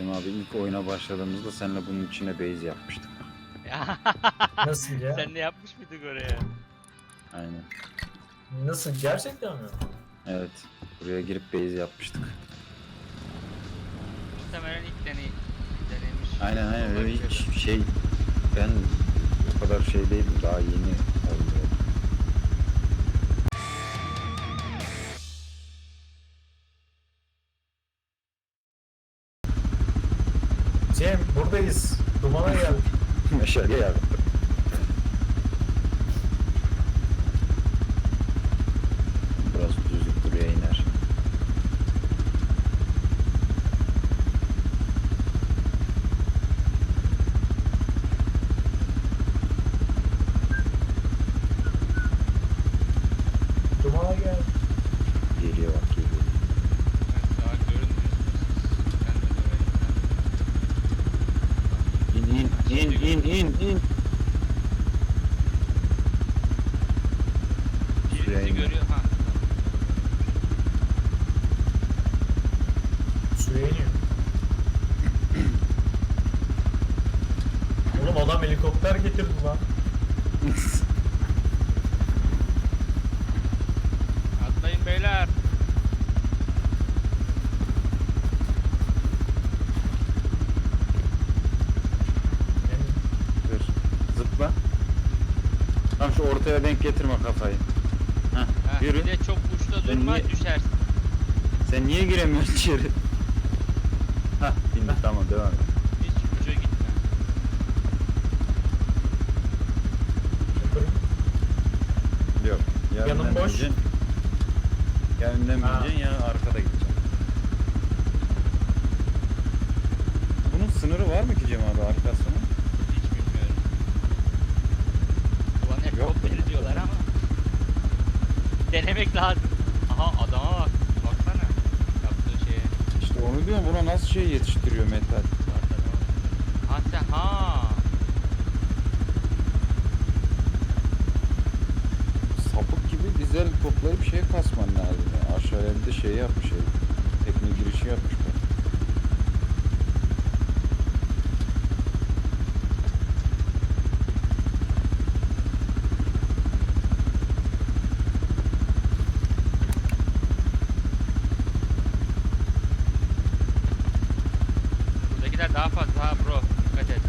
Cem abi ilk oyuna başladığımızda seninle bunun içine base yapmıştık. Ya, Nasıl ya? Sen ne yapmış mıydık oraya? Aynen. Nasıl? Gerçekten mi? Evet. Buraya girip base yapmıştık. Muhtemelen ilk deney denemiş. Aynen aynen öyle hiç şey ben o kadar şey değilim daha yeni yeah. Şu ortaya denk getirme kafayı. Heh, yürü. Bir de çok uçta durma niye- düşersin. Sen niye giremiyorsun içeri? Hah bindi tamam devam et. Hiç uca gitme. Yok. Ya Yanım önden boş. bineceksin, Ya önden Ha. bineceksin ya arkada gideceksin. Bunun sınırı var mı ki Cem abi arkasının? Hiç bilmiyorum. Ulan helikopteri diyorlar ama. Denemek lazım. Aha adama bak. Baksana. Yaptığı şeye. İşte onu diyorum buna nasıl şey yetiştiriyor metal? Ha sen ha. Sapık gibi dizel toplayıp şey kasman lazım ya. Aşağıya bir de şey yapmış şey. Tekne girişi yapmış bak. Buradakiler daha fazla bro. Dikkat et.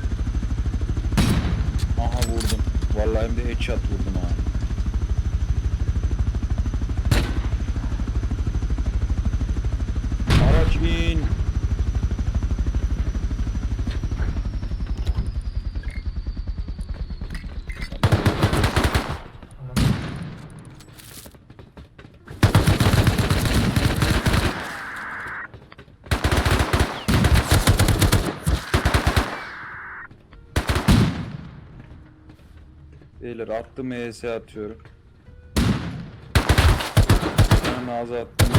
Aha vurdum. Vallahi hem de headshot vurdum ha. Araç in. Aman. Beyler attım ES atıyorum. Ben ağza attım.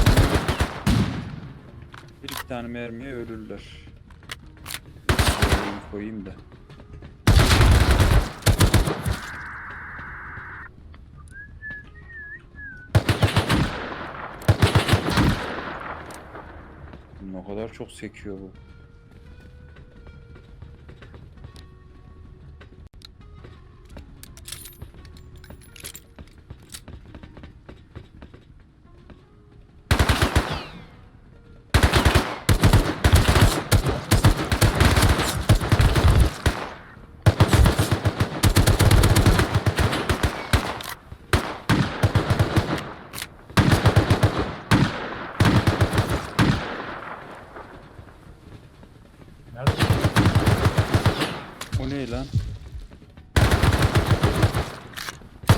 Bir iki tane mermiye ölürler. Koyayım, koyayım da. Ne kadar çok sekiyor bu. Nerede? O ne lan?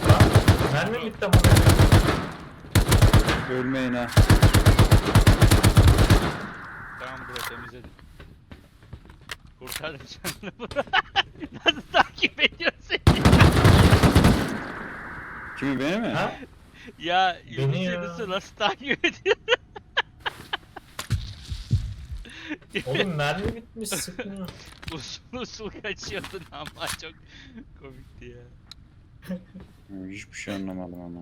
Lan mermi bitti ama. Ölmeyin ha. Tamam bro temizledim. Kurtardım canını bro. Nasıl takip ediyorsun seni? Kimi beni mi? Ha? Ya Yunus ya. Yunus'u nasıl takip ediyor? Oğlum mermi bitmiş sıkmıyor. usul usul kaçıyordun ama çok komikti ya. Hiçbir şey anlamadım ama.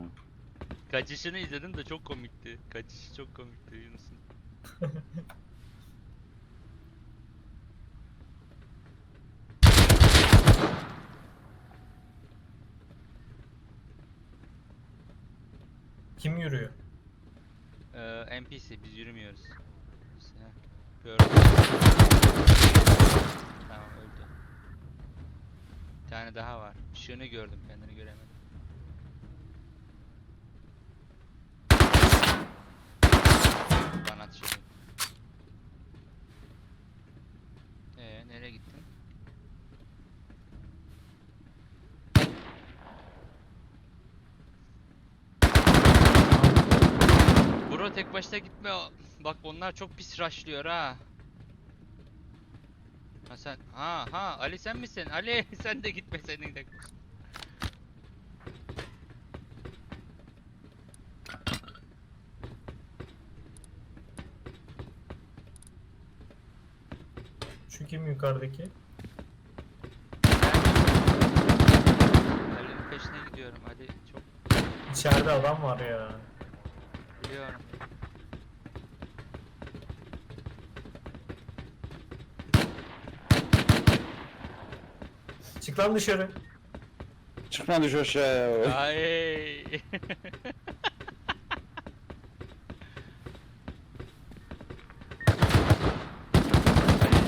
Kaçışını izledim de çok komikti. Kaçışı çok komikti Yunus'un. Kim yürüyor? Ee, NPC biz yürümüyoruz. Gördüm. Tamam öldü. Bir tane daha var. Işığını gördüm kendini göremedim. Bana atış ediyor. Ee, nereye gittin? Tek başına gitme. Bak onlar çok pis rushlıyor ha. Ha sen ha ha Ali sen misin? Ali sen de gitme senin de. Şu kim yukarıdaki? Ali'nin peşine gidiyorum. Ali çok İçeride adam var ya. biliyorum. Çık lan dışarı. Çıkma düş aşağıya. Ay.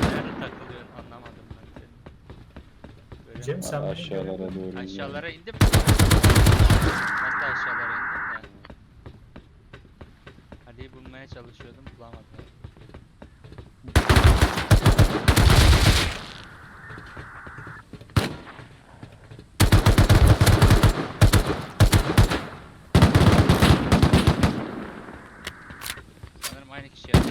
Nerede takılıyorsun anlamadım ben seni. Böyle Cem sen Aşağılara doğru. Aşağılara indim. Ben de aşağılara indim de. Ali'yi bulmaya çalışıyordum bulamadım. Sanırım aynı kişi yaptı.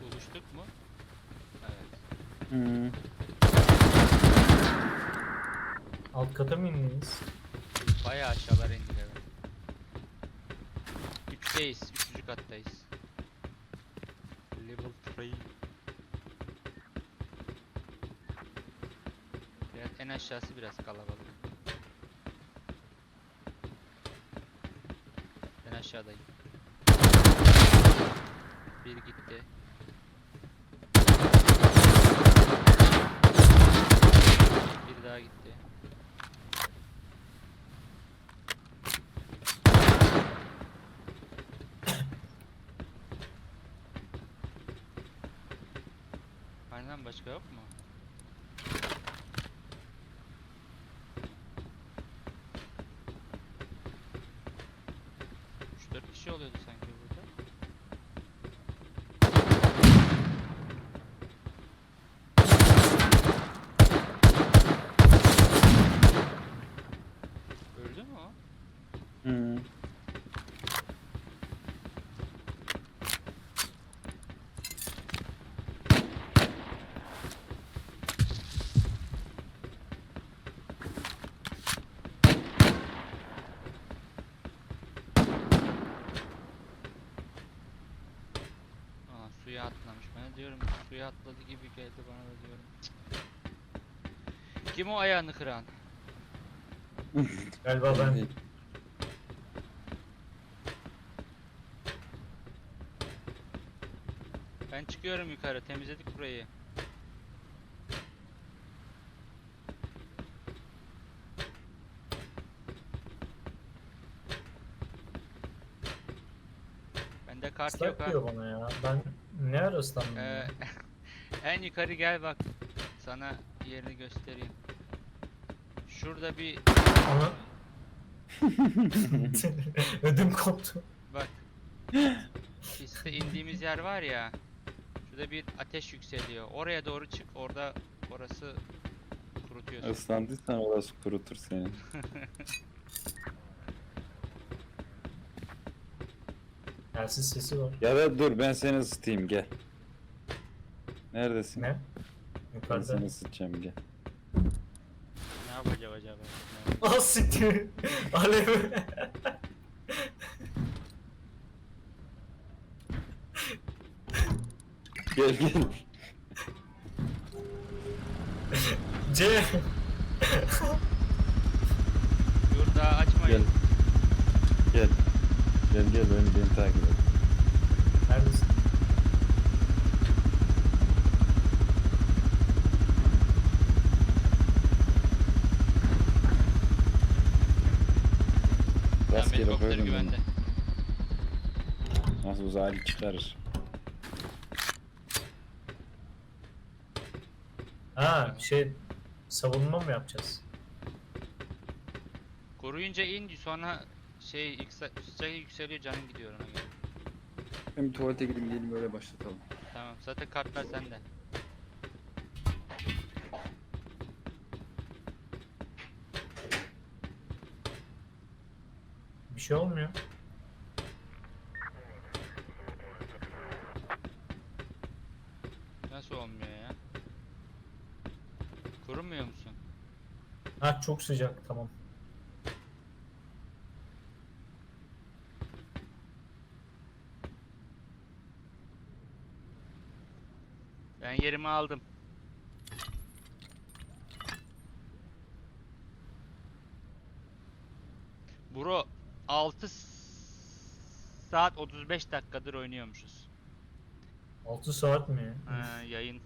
Buluştuk mu? Evet. Hı. Alt kata mı indiniz? Bayağı aşağılara indik evet. Üçteyiz. Üçüncü kattayız. Level 3. Biraz en aşağısı biraz kalabalık. Ben aşağıdayım. Bir gitti. Daha gitti. Aynen başka yok mu? Üç dört kişi oluyordu sanki burada. Öldü mü o? Hı. Aa suya atlamış. Ben de diyorum suya atladı gibi geldi bana da diyorum. Cık. Kim o ayağını kıran? Galiba ben. Ben çıkıyorum yukarı. Temizledik burayı. Bende kart yok ha. diyor bana ya. Ben ne ara ıslandım Ee, en yukarı gel bak. Sana yerini göstereyim. Şurada bir Ama... Ödüm koptu. bak. Piste indiğimiz yer var ya. Şurada bir ateş yükseliyor. Oraya doğru çık. Orada orası kurutuyorsun. Islandıysan orası kurutur seni. Telsiz sesi var. Ya da dur ben seni ısıtayım gel. Neredesin? Ne? Ben Yukarıda. seni ısıtacağım gel. Ne yapacağım acaba? Ah siktir. Alev. Gel gel. C. Gel beni, beni takip et. Neredesin? Rastgele helikopter koydum Nasıl olsa çıkarır. Ha şey savunma mı yapacağız? Koruyunca in sonra şey yükse- sıcak yükseliyor canın gidiyor ona göre. Ben bir tuvalete gideyim gelin böyle başlatalım. Tamam zaten kartlar sende. Bir şey olmuyor. Nasıl olmuyor ya? Kurumuyor musun? Ha çok sıcak tamam. Ben yerimi aldım. Bro 6 saat 35 dakikadır oynuyormuşuz. 6 saat mi? Ha, yayın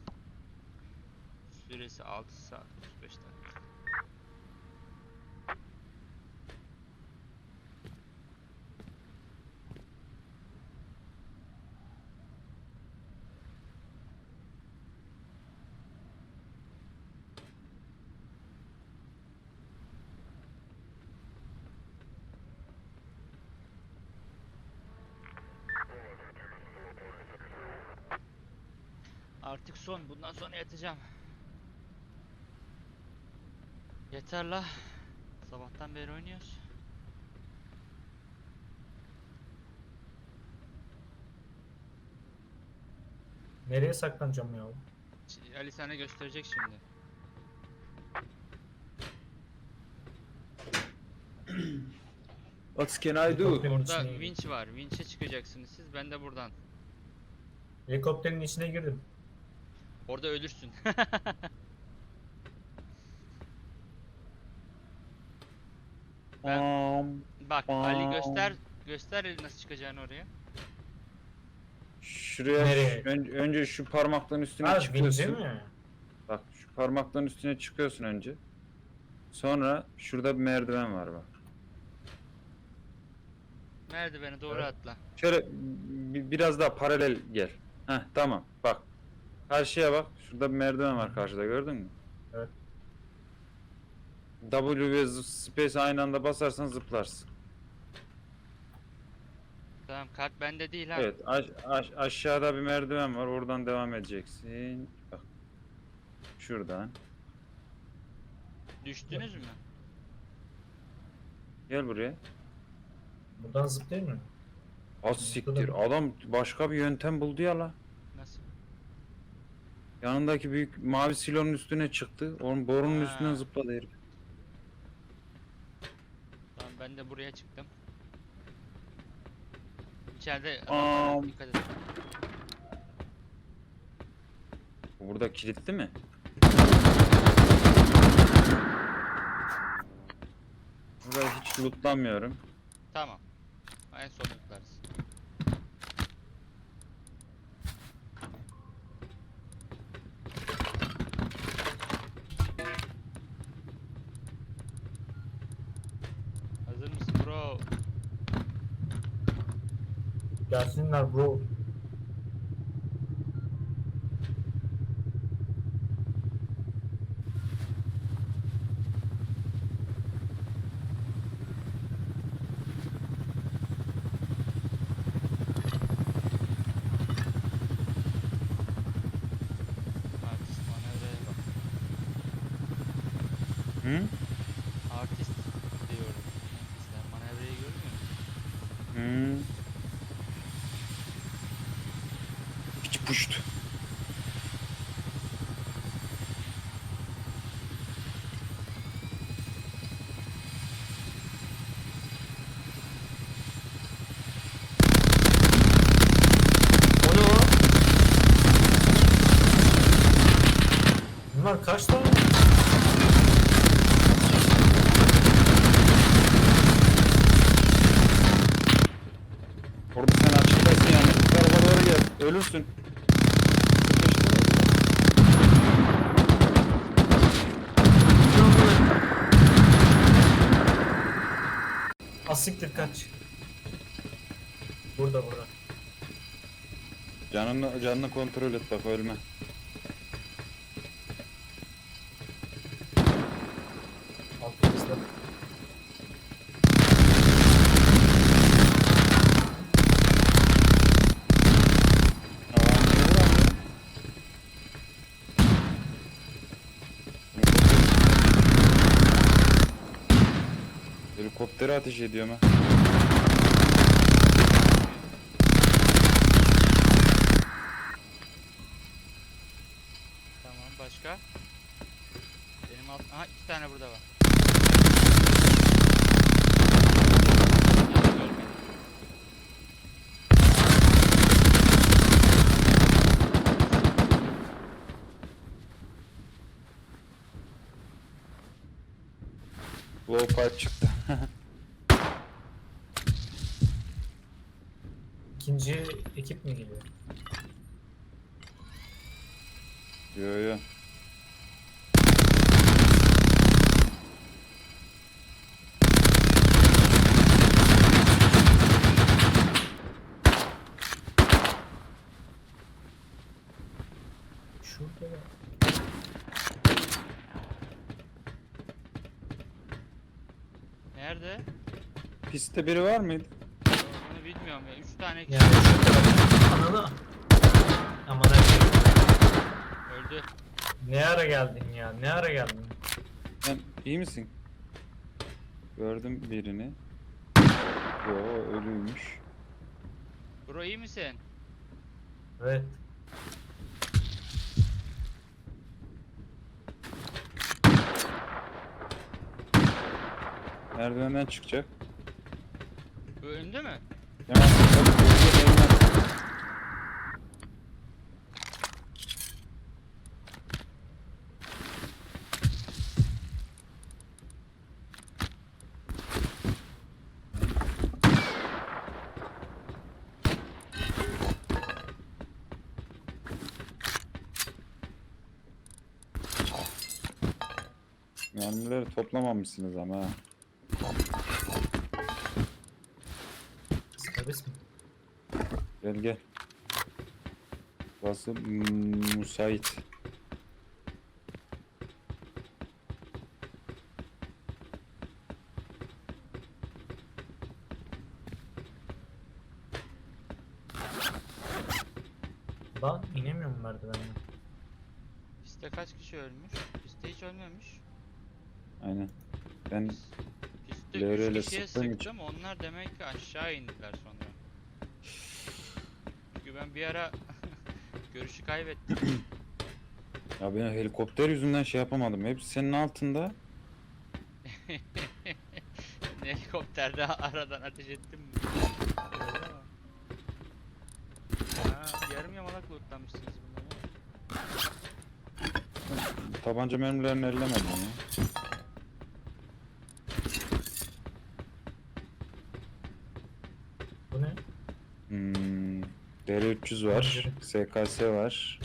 süresi 6 saat 35 dakika. Son. Bundan sonra yatacağım. Yeter la. Sabahtan beri oynuyoruz. Nereye saklanacağım ya? Ali sana gösterecek şimdi. What can I do? Orada winch var. Winch'e çıkacaksınız siz. Ben de buradan. Helikopterin içine girdim. Orada ölürsün. Ben- Bak Ali göster. Göster nasıl çıkacağını oraya. şuraya Nereye? ön- önce şu parmakların üstüne Ha çıkıyorsun. mi? Bak şu parmakların üstüne çıkıyorsun önce. Sonra şurada bir merdiven var bak. Merdivene doğru Evet. atla. Şöyle bi- biraz daha paralel gel. Heh tamam bak. Karşıya bak. Şurada bir merdiven var karşıda gördün mü? Evet. W ve z- space aynı anda basarsan zıplarsın. Tamam kart bende değil ha. Evet aş- aş- aşağıda bir merdiven var oradan devam edeceksin. Bak. Şuradan. Düştünüz mü? Gel buraya. Buradan zıplayayım mı? Az siktir. Adam başka bir yöntem buldu ya la. Yanındaki büyük mavi silonun üstüne çıktı. Onun borunun Ha. üstünden zıpladı herif. Tamam ben de buraya çıktım. İçeride adamlara dikkat edin. Bu burada kilitli mi? Burada hiç lootlamıyorum. Tamam. En son yüklarız. Hazır mısın bro? Gelsinler bro. Artist manevraya bak. Hı? Artist diyorum. Sen manevrayı görmüyor musun? Hı. Asiktir kaç. Burada burada. Canını, canını kontrol et bak ölme. Ateş ediyorum ha. Tamam başka? Benim alt... Aha iki tane burada var. Blow pipe çıktı. Ekip mi geliyor? yo yo. Şurada da. Nerede? Pistte biri var mıydı? Onu bilmiyorum ya. Üç tane kişi Yani şurada. Ananı. Aman öldü. Ne ara geldin ya? Ne ara geldin? Sen iyi misin? Gördüm birini. Yo ölüymüş. Bro iyi misin? Evet. Merdivenden çıkacak. Bu önde mi? Hemen hızlı, hemen. Mermileri toplamamışsınız ama ha. Serbest mi? Gel gel. Burası müsait. Lan inemiyorum merdivenden. Piste kaç kişi ölmüş? Piste hiç ölmemiş. Ben Piste Levreyle 3 kişiye sıktığım için. sıktım. Onlar demek ki aşağı indiler sonra. Çünkü ben bir ara görüşü kaybettim. ya ben helikopter yüzünden şey yapamadım. Hepsi senin altında. Helikopterde aradan ateş ettim mi? Ha, yarım yamalak lootlamışsınız bunları. Tabanca mermilerini ellemedim ya. Bu ne? Hmm, DR300 var. SKS var.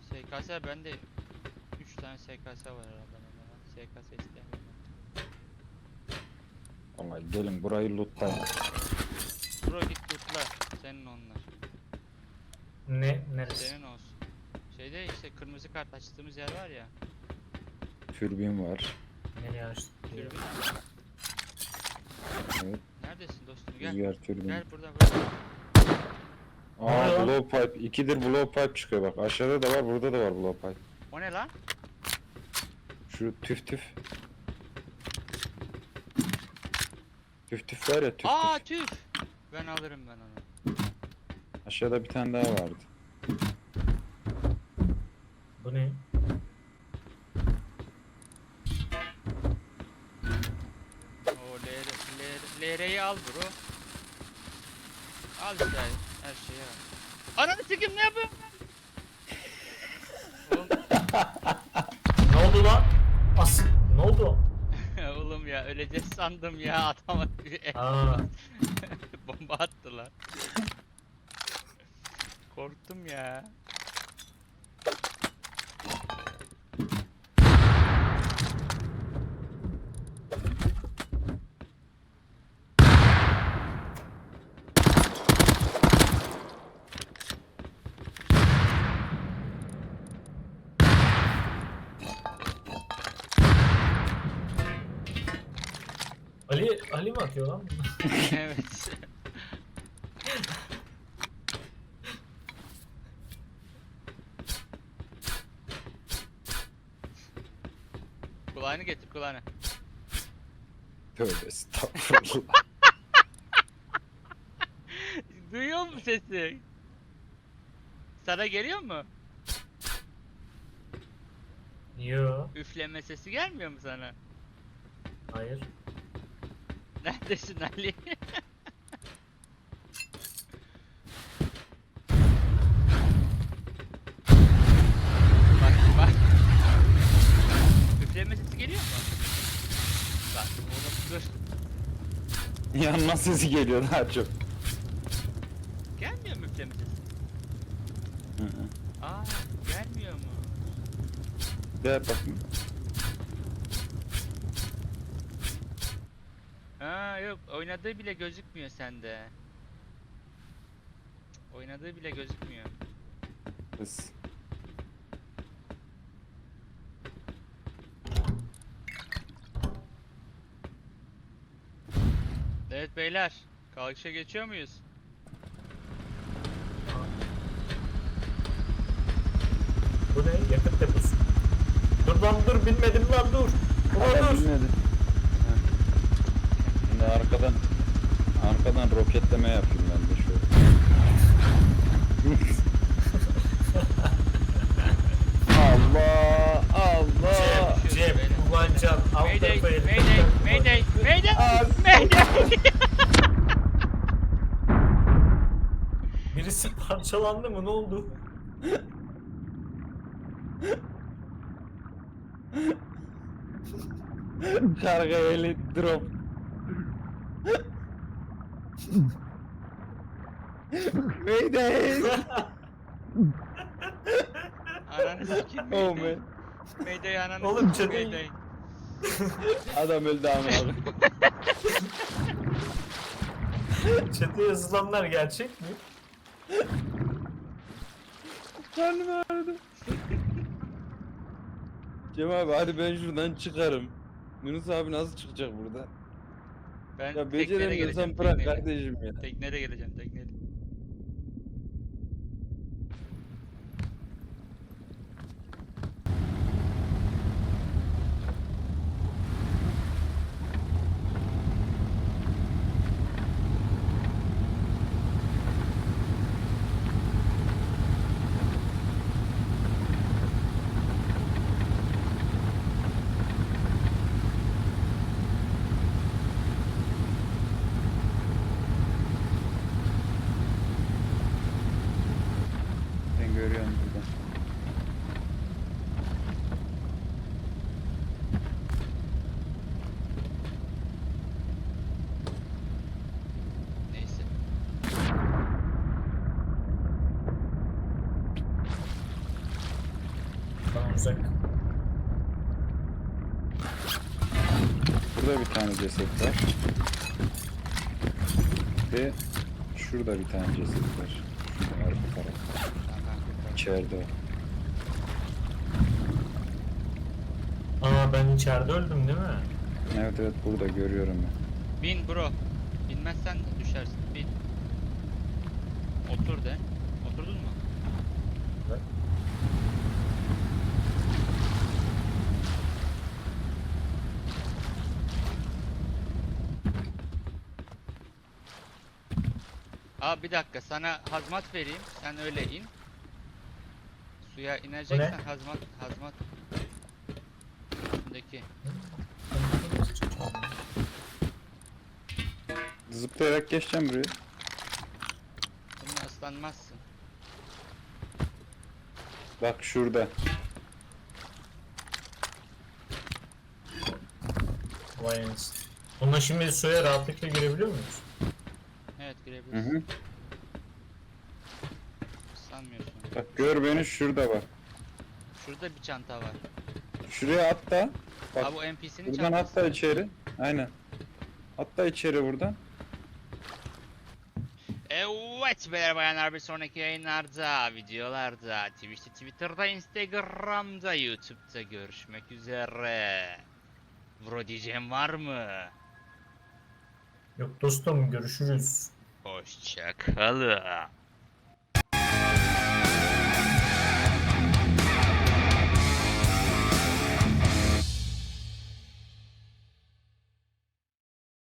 SKS bende 3 tane SKS var herhalde. bende. SKS istemiyorum. Vallahi gelin burayı lootlayın. Bro git lootla. Senin onlar. Ne? Neresi? Senin olsun. Şeyde işte kırmızı kart açtığımız yer var ya. Türbin var. Nereye açtık? Türbin. Evet. Rüzgar türbini. Gel burada burada. Aa Aa. blow pipe. İkidir blow pipe çıkıyor bak. Aşağıda da var burada da var blow pipe. O ne lan? Şu tüf tüf. Tüf tüf var ya tüf Aa tüf. tüf. Ben alırım ben onu. Aşağıda bir tane daha vardı. Bu ne? O LR, LR, LR'yi al bro. Al işte her şeyi al. Ananı sikim ne yapıyorsun? Ne oldu lan? Asıl ne oldu? oğlum ya öleceğiz sandım ya adama Aa, bomba attılar. Korktum ya. Ali, Ali mi atıyor lan? evet. kulağını getir kulağını. Tövbe estağfurullah. Duyuyor musun sesi? Sana geliyor mu? Yo, Üfleme sesi gelmiyor mu sana? hayır. Neredesin Ali? bak bak. Üfleme sesi geliyor mu? Bak oğlum dur. Yanma sesi geliyor daha çok. Gelmiyor mu üfleme sesi? Hı hı. Aa gelmiyor mu? De bakayım. Ha yok oynadığı bile gözükmüyor sende. Oynadığı bile gözükmüyor. Kız. Evet beyler kalkışa geçiyor muyuz? Bu ne? Yakıt deposu. Dur lan dur binmedim lan dur. Ulan dur. Şimdi arkadan arkadan roketleme yapayım ben de şöyle. Allah Allah. Cem, kullanacağım. Mayday, mayday, mayday, mayday, mayday. Birisi parçalandı mı ne oldu? Karga eli drop. Mayday. Ananı sikeyim. Oh Mayday. man. Mayday ananı Oğlum, sikeyim, çete- Mayday. Adam öldü ama abi. Çete yazılanlar gerçek mi? Karnım ağrıdı. Cem abi hadi ben şuradan çıkarım. Yunus abi nasıl çıkacak burada? Ben Ya tekneyle beceremiyorsan geleceğim. bırak tekneyle. kardeşim ya. Tekneyle geleceğim tekneyle. Ben görüyorum burada. Neyse. Tamam uzak. Burada bir tane ceset var. Ve şurada bir tane ceset var. Şurada arka tarafta. İçeride o. Aa ben içeride öldüm değil mi? Evet evet burada görüyorum ben. Bin bro. Binmezsen düşersin. Bin. Otur de. Oturdun mu? Evet. Aa bir dakika sana hazmat vereyim. Sen öyle in. Suya ineceksen hazmat hazmat. Üstündeki. Zıplayarak geçeceğim buraya. Bununla ıslanmazsın. Bak şurada. Vay anasını. Bununla şimdi suya rahatlıkla girebiliyor muyuz? Hı girebilirsin. hı. Sanmıyorsun. Bak gör beni şurada bak. Şurada bir çanta var. Şuraya atla. Bak Aa bu NPC'nin buradan çantası. atla içeri. Aynen. Atla içeri buradan. Evet beyler bayanlar bir sonraki yayınlarda, videolarda, Twitch'te, Twitter'da, Instagram'da, YouTube'da görüşmek üzere. Bro diyeceğim var mı? Yok dostum görüşürüz. Hoşça kalın.